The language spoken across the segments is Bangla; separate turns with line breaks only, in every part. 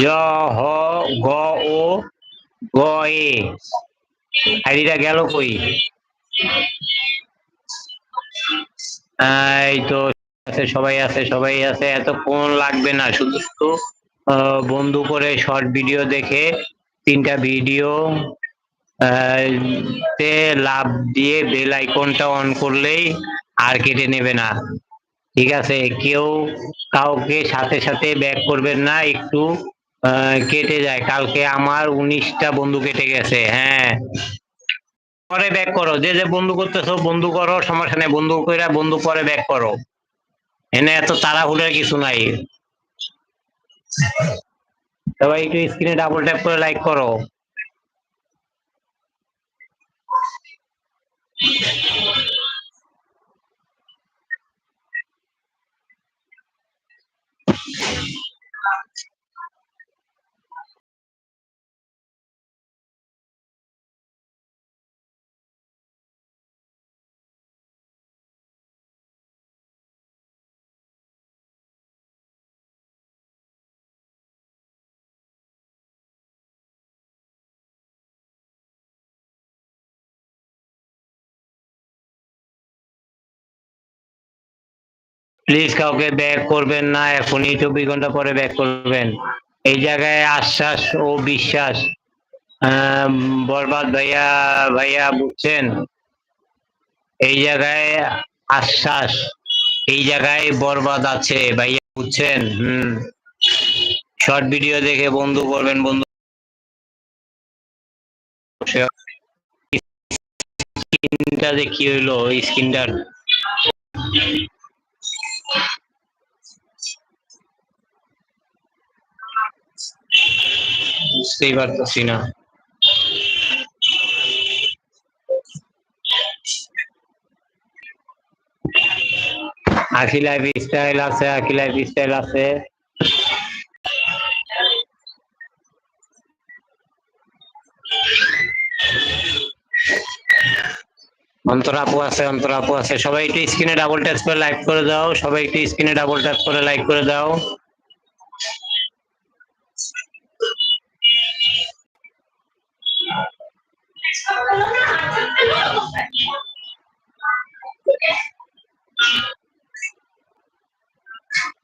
জ হ গ ও গ এ। আইডিটা গেল কই? এই তো আছে সবাই আছে সবাই আছে। এতক্ষণ লাগবে না শুধু আহ, বন্ধু করে শর্ট ভিডিও দেখে তিনটা ভিডিও তে লাভ দিয়ে বেল আইকনটা অন করলেই আর কেটে নেবে না। ঠিক আছে কেউ কাউকে সাথে সাথে ব্যাক করবেন না একটু কেটে যায়। কালকে আমার উনিশটা বন্ধু কেটে গেছে হ্যাঁ। পরে ব্যাক করো। যে যে বন্ধু করতেছো, বন্ধু করো সমস্যা নেই বন্ধু কইরা বন্ধু পরে ব্যাক করো। এনে এত তাড়াহুড়োর কিছু নাই। সবাই একটু স্ক্রিনে ডাবল ট্যাপ করে লাইক করো। প্লিজ কাউকে ব্যাক করবেন না, এখনই চব্বিশ ঘণ্টা পরে ব্যাক করবেন। এই জায়গায় আশ্বাস ও বিশ্বাস। বরবাদ ভাইয়া ভাইয়া বুঝছেন? এই জায়গায় আশ্বাস, এই জায়গায় বরবাদ আছে, ভাইয়া বুঝছেন? হম। শর্ট ভিডিও দেখে বন্ধু করবেন বন্ধু। স্ক্রিনটা কি হইল স্ক্রিনটার বুঝতেই পারতেছি না। আখি স্টাইল আছে আখি লাইফ স্টাইল আছে। অন্তরা আপু আছে, অন্তরা আপু আছে। সবাই একটু স্ক্রিনে ডাবল ট্যাপ করে লাইক করে দাও। সবাই একটু স্ক্রিনে ডাবল ট্যাপ করে লাইক করে দাও।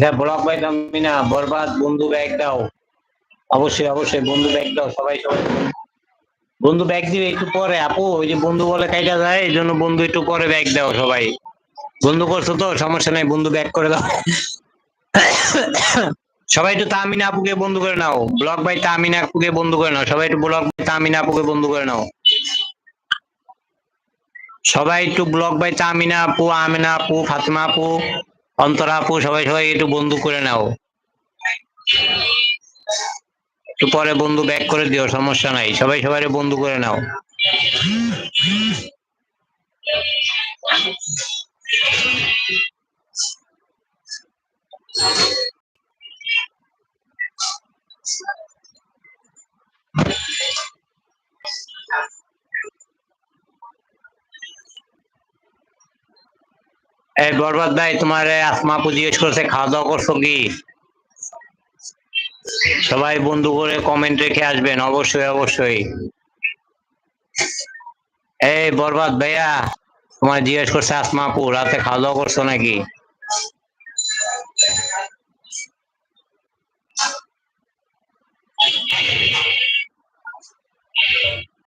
হ্যাঁ ব্লক বাই না বরবাদ বন্ধু ব্যাগ দাও। অবশ্যই অবশ্যই বন্ধু ব্যাগ দাও সবাই সবাই। বন্ধু ব্যাগ দিবে একটু পরে, আপু। ওই যে বন্ধু বলে কাইটা যায়, এই জন্য বন্ধু একটু পরে ব্যাগ দাও সবাই। বন্ধু করছ তো? সমস্যা নাই, বন্ধু ব্যাগ করে দাও। সবাই একটু তামিনা আপুকে বন্ধু করে নাও। ব্লক বাই তামিনা আপুকে বন্ধু করে নাও। সবাই একটু ব্লক বাই তামিনা আপুকে বন্ধু করে নাও। সবাই একটু ব্লক বাই তামিনা আপু, আমিনা আপু, ফাতেমা আপু, অন্তরা আপু, সবাই সবাই একটু বন্ধু করে নাও। একটু পরে বন্ধু ব্যাক করে দিও, সমস্যা নাই, সবাই সবাই বন্ধু করে নাও। এই বরবাদ ভাই, তোমার আসমা আপু জিজ্ঞেস করছে খাওয়া দাওয়া করছ কি? সবাই বন্ধু করে কমেন্ট রেখে আসবেন, অবশ্যই অবশ্যই। এই বরবাদ ভাইয়া, তোমার জিজ্ঞেস করছে আসমা আপু, রাতে খাওয়া দাওয়া করছ নাকি?